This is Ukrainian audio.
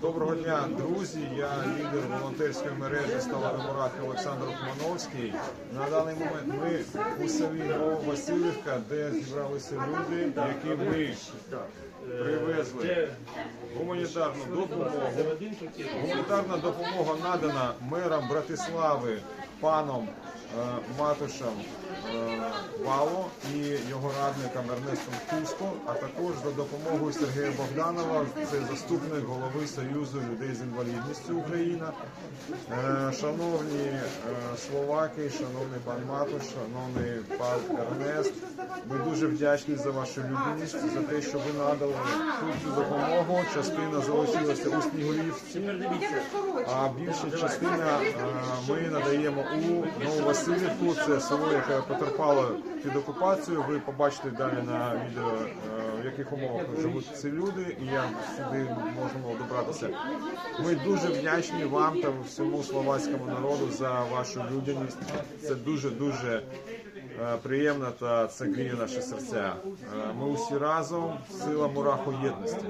Доброго дня, друзі. Я лідер волонтерської мережі Сталевий Мурат Олександр Хмановський. На даний момент ми у селі Нововасилівка, де зібралися люди, які ми привезли гуманітарну допомогу. Гуманітарна допомога надана мером Братислави паном е, Матушем Вало і його радником Ернестом Куско, а також за допомогою Сергія Богданова, це заступник голови Союзу людей з інвалідністю Україна. Е, Шановні е, словаки, шановний пан Матуш, шановний пан Ернест, ми дуже вдячні за вашу людяність, за те, що ви надали цю допомогу. Частина залишилася у Снігурівці, а більша частина ми надаємо у Нововасилівку. Це село, яке потерпало під окупацією. Ви побачите далі на відео, яких умовах живуть ці люди, і як сюди можемо добратися. Ми дуже вдячні вам та всьому словацькому народу за вашу людяність. Це дуже дуже е, приємно та це гріє наші серця. Е, Ми усі разом, сила мураху єдності.